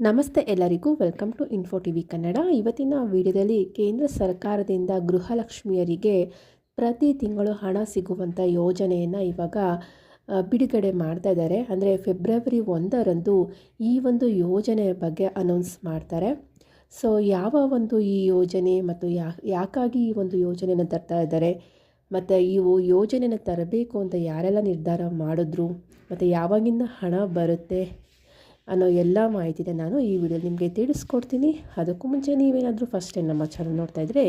ನಮಸ್ತೆ ಎಲ್ಲರಿಗೂ, welcome to info T V Kannada ಇವತ್ತಿನ ವಿಡಿಯೋದಲ್ಲಿ ಕೇಂದ್ರ ಸರ್ಕಾರದಿಂದ ಗೃಹಲಕ್ಷ್ಮಿಯರಿಗೆ ಪ್ರತಿ ತಿಂಗಳು ಹಣ ಸಿಗುವಂಥ ಯೋಜನೆಯನ್ನು ಇವಾಗ ಬಿಡುಗಡೆ ಮಾಡ್ತಾ ಇದ್ದಾರೆ. ಅಂದರೆ ಫೆಬ್ರವರಿ ಒಂದರಂದು ಈ ಒಂದು ಯೋಜನೆಯ ಬಗ್ಗೆ ಅನೌನ್ಸ್ ಮಾಡ್ತಾರೆ. ಸೊ ಯಾವ ಒಂದು ಈ ಯೋಜನೆ ಮತ್ತು ಯಾ, ಯಾಕಾಗಿ ಈ ಒಂದು ಯೋಜನೆಯನ್ನು ತರ್ತಾ ಇದ್ದಾರೆ? ಮತ್ತು ಇವು ಯೋಜನೆಯನ್ನು ತರಬೇಕು ಅಂತ ಯಾರೆಲ್ಲ ನಿರ್ಧಾರ ಮಾಡಿದ್ರು? ಮತ್ತು ಯಾವಾಗಿಂದ ಹಣ ಬರುತ್ತೆ? ಅನ್ನೋ ಎಲ್ಲ ಮಾಹಿತಿನ ನಾನು ಈ ವಿಡಿಯೋಲಿ ನಿಮಗೆ ತಿಳಿಸ್ಕೊಡ್ತೀನಿ. ಅದಕ್ಕೂ ಮುಂಚೆ ನೀವೇನಾದರೂ ಫಸ್ಟ್ ಟೈಮ್ ನಮ್ಮ ಚಾನಲ್ ನೋಡ್ತಾ ಇದ್ದರೆ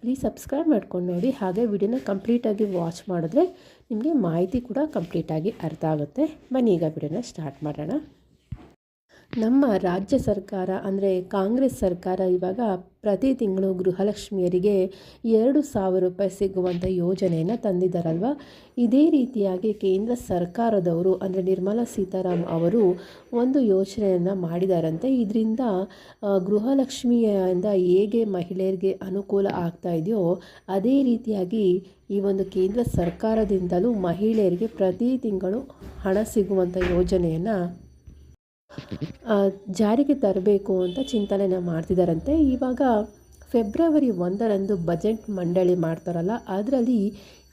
ಪ್ಲೀಸ್ ಸಬ್ಸ್ಕ್ರೈಬ್ ಮಾಡ್ಕೊಂಡು ನೋಡಿ. ಹಾಗೆ ವಿಡಿಯೋನ ಕಂಪ್ಲೀಟಾಗಿ ವಾಚ್ ಮಾಡಿದ್ರೆ ನಿಮಗೆ ಮಾಹಿತಿ ಕೂಡ ಕಂಪ್ಲೀಟಾಗಿ ಅರ್ಥ ಆಗುತ್ತೆ. ಬನ್ನಿ ಈಗ ವಿಡಿಯೋನ ಸ್ಟಾರ್ಟ್ ಮಾಡೋಣ. ನಮ್ಮ ರಾಜ್ಯ ಸರ್ಕಾರ ಅಂದರೆ ಕಾಂಗ್ರೆಸ್ ಸರ್ಕಾರ ಇವಾಗ ಪ್ರತಿ ತಿಂಗಳು ಗೃಹಲಕ್ಷ್ಮಿಯರಿಗೆ ಎರಡು ಸಾವಿರ ರೂಪಾಯಿ ಸಿಗುವಂಥ ಯೋಜನೆಯನ್ನು ತಂದಿದ್ದಾರಲ್ವ ಇದೇ ರೀತಿಯಾಗಿ ಕೇಂದ್ರ ಸರ್ಕಾರದವರು ಅಂದರೆ ನಿರ್ಮಲಾ ಸೀತಾರಾಮ್ ಅವರು ಒಂದು ಯೋಜನೆಯನ್ನು ಮಾಡಿದಾರಂತೆ. ಇದರಿಂದ ಗೃಹಲಕ್ಷ್ಮಿಯಿಂದ ಹೇಗೆ ಮಹಿಳೆಯರಿಗೆ ಅನುಕೂಲ ಆಗ್ತಾ ಇದೆಯೋ, ಅದೇ ರೀತಿಯಾಗಿ ಈ ಒಂದು ಕೇಂದ್ರ ಸರ್ಕಾರದಿಂದಲೂ ಮಹಿಳೆಯರಿಗೆ ಪ್ರತಿ ತಿಂಗಳು ಹಣ ಸಿಗುವಂಥ ಯೋಜನೆಯನ್ನು ಜಾರಿಗೆ ತರಬೇಕು ಅಂತ ಚಿಂತನೆನ ಮಾಡ್ತಿದ್ದಾರಂತೆ ಇವಾಗ ಫೆಬ್ರವರಿ ಒಂದರಂದು ಬಜೆಟ್ ಮಂಡಳಿ ಮಾಡ್ತಾರಲ್ಲ, ಅದರಲ್ಲಿ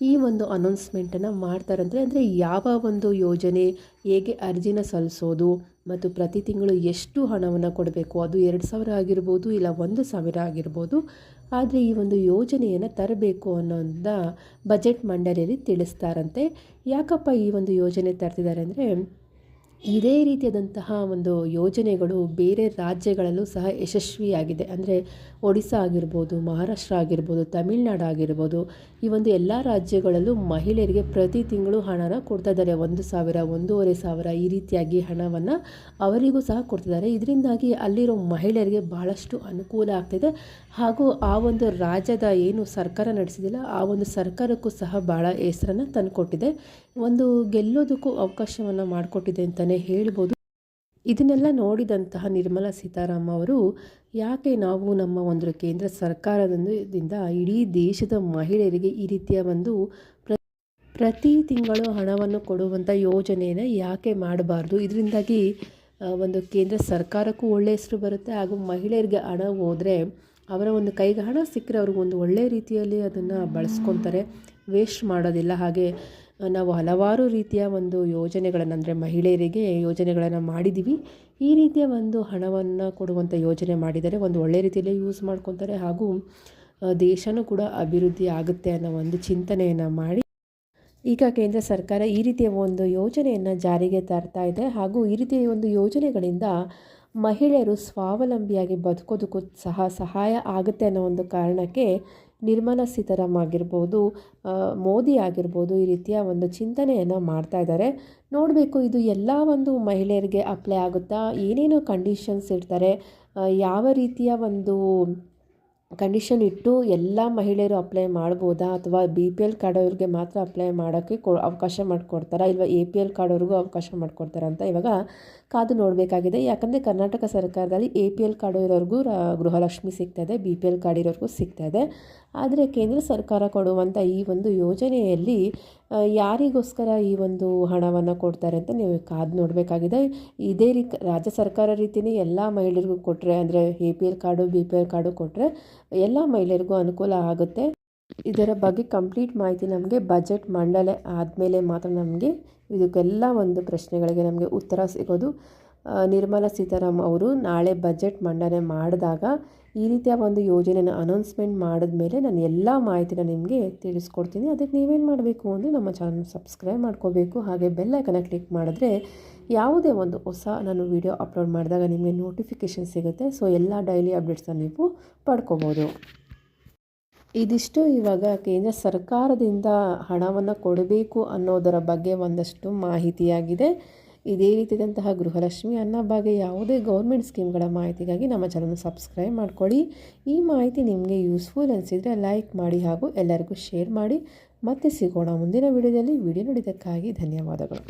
ಈ ಒಂದು ಅನೌನ್ಸ್ಮೆಂಟನ್ನು ಮಾಡ್ತಾರಂತೆ. ಅಂದರೆ ಯಾವ ಒಂದು ಯೋಜನೆ, ಹೇಗೆ ಅರ್ಜಿನ ಸಲ್ಲಿಸೋದು ಮತ್ತು ಪ್ರತಿ ತಿಂಗಳು ಎಷ್ಟು ಹಣವನ್ನು ಕೊಡಬೇಕು? ಅದು ಎರಡು ಸಾವಿರ ಆಗಿರ್ಬೋದು ಇಲ್ಲ ಒಂದು ಸಾವಿರ ಆಗಿರ್ಬೋದು. ಆದರೆ ಈ ಒಂದು ಯೋಜನೆಯನ್ನು ತರಬೇಕು ಅನ್ನೋದ ಬಜೆಟ್ ಮಂಡಳಿಯಲ್ಲಿ ತಿಳಿಸ್ತಾರಂತೆ. ಯಾಕಪ್ಪ ಈ ಒಂದು ಯೋಜನೆ ತರ್ತಿದ್ದಾರೆ ಅಂದರೆ ಇದೇ ರೀತಿಯಾದಂತಹ ಒಂದು ಯೋಜನೆಗಳು ಬೇರೆ ರಾಜ್ಯಗಳಲ್ಲೂ ಸಹ ಯಶಸ್ವಿಯಾಗಿದೆ. ಅಂದರೆ ಒಡಿಸ್ಸಾ ಆಗಿರ್ಬೋದು, ಮಹಾರಾಷ್ಟ್ರ ಆಗಿರ್ಬೋದು, ತಮಿಳ್ನಾಡು ಆಗಿರ್ಬೋದು, ಈ ಒಂದು ಎಲ್ಲ ರಾಜ್ಯಗಳಲ್ಲೂ ಮಹಿಳೆಯರಿಗೆ ಪ್ರತಿ ತಿಂಗಳು ಹಣನ ಕೊಡ್ತಾ ಇದ್ದಾರೆ. ಒಂದು ಸಾವಿರ, ಒಂದೂವರೆ ಸಾವಿರ ಈ ರೀತಿಯಾಗಿ ಹಣವನ್ನು ಅವರಿಗೂ ಸಹ ಕೊಡ್ತಿದ್ದಾರೆ ಇದರಿಂದಾಗಿ ಅಲ್ಲಿರೋ ಮಹಿಳೆಯರಿಗೆ ಭಾಳಷ್ಟು ಅನುಕೂಲ ಆಗ್ತಿದೆ ಹಾಗೂ ಆ ಒಂದು ರಾಜ್ಯದ ಏನು ಸರ್ಕಾರ ನಡೆಸಿದಿಲ್ಲ, ಆ ಒಂದು ಸರ್ಕಾರಕ್ಕೂ ಸಹ ಭಾಳ ಹೆಸರನ್ನು ತಂದುಕೊಟ್ಟಿದೆ. ಒಂದು ಗೆಲ್ಲೋದಕ್ಕೂ ಅವಕಾಶವನ್ನು ಮಾಡಿಕೊಟ್ಟಿದೆ ಅಂತಲೇ ಹೇಳ್ಬೋದು. ಇದನ್ನೆಲ್ಲ ನೋಡಿದಂತಹ ನಿರ್ಮಲಾ ಸೀತಾರಾಮ್ ಅವರು, ಯಾಕೆ ನಾವು ನಮ್ಮ ಒಂದು ಕೇಂದ್ರ ಸರ್ಕಾರದಿಂದ ಇಡೀ ದೇಶದ ಮಹಿಳೆಯರಿಗೆ ಈ ರೀತಿಯ ಒಂದು ಪ್ರ, ಪ್ರತಿ ತಿಂಗಳು ಹಣವನ್ನು ಕೊಡುವಂಥ ಯೋಜನೆಯನ್ನು ಯಾಕೆ ಮಾಡಬಾರ್ದು? ಇದರಿಂದಾಗಿ ಒಂದು ಕೇಂದ್ರ ಸರ್ಕಾರಕ್ಕೂ ಒಳ್ಳೆಯ ಹೆಸರು ಬರುತ್ತೆ, ಹಾಗೂ ಮಹಿಳೆಯರಿಗೆ ಹಣ ಹೋದರೆ ಅವರ ಒಂದು ಕೈಗೆ ಹಣ ಸಿಕ್ಕರೆ ಅವ್ರಿಗೆ ಒಂದು ಒಳ್ಳೆಯ ರೀತಿಯಲ್ಲಿ ಅದನ್ನು ಬಳಸ್ಕೊತಾರೆ. ವೇಸ್ಟ್ ಮಾಡೋದಿಲ್ಲ. ಹಾಗೆ ನಾವು ಹಲವಾರು ರೀತಿಯ ಒಂದು ಯೋಜನೆಗಳನ್ನು, ಅಂದರೆ ಮಹಿಳೆಯರಿಗೆ ಯೋಜನೆಗಳನ್ನು ಮಾಡಿದ್ದೀವಿ. ಈ ರೀತಿಯ ಒಂದು ಹಣವನ್ನು ಕೊಡುವಂಥ ಯೋಜನೆ ಮಾಡಿದರೆ ಒಂದು ಒಳ್ಳೆಯ ರೀತಿಯಲ್ಲಿ ಯೂಸ್ ಮಾಡ್ಕೊತಾರೆ ಹಾಗೂ ದೇಶವೂ ದೇಶನೂ ಕೂಡ ಅಭಿವೃದ್ಧಿ ಆಗುತ್ತೆ ಅನ್ನೋ ಒಂದು ಚಿಂತನೆಯನ್ನು ಮಾಡಿ. ಈಗ ಕೇಂದ್ರ ಸರ್ಕಾರ ಈ ರೀತಿಯ ಒಂದು ಯೋಜನೆಯನ್ನು ಜಾರಿಗೆ ತರ್ತಾ ಇದೆ. ಹಾಗೂ ಈ ರೀತಿಯ ಒಂದು ಯೋಜನೆಗಳಿಂದ ಮಹಿಳೆಯರು ಸ್ವಾವಲಂಬಿಯಾಗಿ ಬದುಕೋದಕ್ಕೂ ಸಹ ಸಹಾಯ ಆಗುತ್ತೆ ಅನ್ನೋ ಒಂದು ಕಾರಣಕ್ಕೆ ನಿರ್ಮಲಾ ಸೀತಾರಾಮ್ ಆಗಿರ್ಬೋದು ಮೋದಿ ಆಗಿರ್ಬೋದು ಈ ರೀತಿಯ ಒಂದು ಚಿಂತನೆಯನ್ನು ಮಾಡ್ತಾ ಇದ್ದಾರೆ. ನೋಡಬೇಕು, ಇದು ಎಲ್ಲ ಒಂದು ಮಹಿಳೆಯರಿಗೆ ಅಪ್ಲೈ ಆಗುತ್ತಾ? ಏನೇನು ಕಂಡೀಷನ್ಸ್ ಇರ್ತಾರೆ ಯಾವ ರೀತಿಯ ಒಂದು ಕಂಡೀಷನ್ ಇಟ್ಟು ಎಲ್ಲ ಮಹಿಳೆಯರು ಅಪ್ಲೈ ಮಾಡ್ಬೋದಾ? ಅಥವಾ ಬಿ ಪಿ ಎಲ್ ಕಾರ್ಡ್ ಅವ್ರಿಗೆ ಮಾತ್ರ ಅಪ್ಲೈ ಮಾಡೋಕ್ಕೆ ಕೊ ಅವಕಾಶ ಮಾಡಿಕೊಡ್ತಾರಾ? ಇಲ್ವಾ ಎ ಪಿ ಎಲ್ ಕಾರ್ಡ್ ಅವ್ರಿಗೂ ಅವಕಾಶ ಮಾಡಿಕೊಡ್ತಾರಾ ಅಂತ ಇವಾಗ ಕಾದು ನೋಡಬೇಕಾಗಿದೆ. ಯಾಕಂದರೆ ಕರ್ನಾಟಕ ಸರ್ಕಾರದಲ್ಲಿ ಎ ಪಿ ಎಲ್ ಕಾರ್ಡ್ ಇರೋರಿಗೂ ಗೃಹಲಕ್ಷ್ಮಿ ಗೃಹಲಕ್ಷ್ಮಿ ಇದೆ ಬಿ ಪಿ ಎಲ್ ಕಾರ್ಡ್ ಇರೋರಿಗೂ ಸಿಗ್ತಾಯಿದೆ. ಆದರೆ ಕೇಂದ್ರ ಸರ್ಕಾರ ಕೊಡುವಂಥ ಈ ಒಂದು ಯೋಜನೆಯಲ್ಲಿ ಯಾರಿಗೋಸ್ಕರ ಈ ಒಂದು ಹಣವನ್ನು ಕೊಡ್ತಾರೆ ಅಂತ ನೀವು ಕಾದು ನೋಡಬೇಕಾಗಿದೆ. ಇದೇ ರೀ ರಾಜ್ಯ ಸರ್ಕಾರ ರೀತಿಯೇ ಎಲ್ಲ ಮಹಿಳೆಯರಿಗೂ ಕೊಟ್ಟರೆ ಅಂದರೆ A P L card B P L card ಕೊಟ್ಟರೆ ಎಲ್ಲ ಮಹಿಳೆಯರಿಗೂ ಅನುಕೂಲ ಆಗುತ್ತೆ. ಇದರ ಬಗ್ಗೆ ಕಂಪ್ಲೀಟ್ ಮಾಹಿತಿ ನಮಗೆ ಬಜೆಟ್ ಮಂಡನೆ ಆದಮೇಲೆ ಮಾತ್ರ ನಮಗೆ ಇದಕ್ಕೆಲ್ಲ ಒಂದು ಪ್ರಶ್ನೆಗಳಿಗೆ ನಮಗೆ ಉತ್ತರ ಸಿಗೋದು. ನಿರ್ಮಲಾ ಸೀತಾರಾಮ್ ಅವರು ನಾಳೆ ಬಜೆಟ್ ಮಂಡನೆ ಮಾಡಿದಾಗ ಈ ರೀತಿಯ ಒಂದು ಯೋಜನೆಯನ್ನು ಅನೌನ್ಸ್ಮೆಂಟ್ ಮಾಡಿದ ಮೇಲೆ ನಾನು ಎಲ್ಲ ಮಾಹಿತಿನ ನಿಮಗೆ ತಿಳಿಸ್ಕೊಡ್ತೀನಿ. ಅದಕ್ಕೆ ನೀವೇನು ಮಾಡಬೇಕು ಅಂದರೆ ನಮ್ಮ ಚಾನಲ್ ಸಬ್ಸ್ಕ್ರೈಬ್ ಮಾಡ್ಕೋಬೇಕು. ಹಾಗೆ ಬೆಲ್ ಐಕನ ಕ್ಲಿಕ್ ಮಾಡಿದ್ರೆ ಯಾವುದೇ ಒಂದು ಹೊಸ ನಾನು ವಿಡಿಯೋ ಅಪ್ಲೋಡ್ ಮಾಡಿದಾಗ ನಿಮಗೆ ನೋಟಿಫಿಕೇಷನ್ ಸಿಗುತ್ತೆ. ಸೊ ಎಲ್ಲ ಡೈಲಿ ಅಪ್ಡೇಟ್ಸನ್ನು ನೀವು ಪಡ್ಕೋಬೋದು. ಇದಿಷ್ಟು. ಇವಾಗ ಕೇಂದ್ರ ಸರ್ಕಾರದಿಂದ ಹಣವನ್ನು ಕೊಡಬೇಕು ಅನ್ನೋದರ ಬಗ್ಗೆ ಒಂದಷ್ಟು ಮಾಹಿತಿಯಾಗಿದೆ. ಇದೇ ರೀತಿಯಾದಂತಹ ಗೃಹಲಕ್ಷ್ಮಿ ಅನ್ನೋ ಬಗ್ಗೆ ಯಾವುದೇ ಗೌರ್ಮೆಂಟ್ ಸ್ಕೀಮ್ಗಳ ಮಾಹಿತಿಗಾಗಿ ನಮ್ಮ ಚಾನಲ್ ಸಬ್ಸ್ಕ್ರೈಬ್ ಮಾಡ್ಕೊಳ್ಳಿ. ಈ ಮಾಹಿತಿ ನಿಮಗೆ ಯೂಸ್ಫುಲ್ ಅನಿಸಿದರೆ ಲೈಕ್ ಮಾಡಿ ಹಾಗೂ ಎಲ್ಲರಿಗೂ ಶೇರ್ ಮಾಡಿ. ಮತ್ತೆ ಸಿಗೋಣ ಮುಂದಿನ ವಿಡಿಯೋದಲ್ಲಿ ವಿಡಿಯೋ ನೋಡಿದ್ದಕ್ಕಾಗಿ ಧನ್ಯವಾದಗಳು.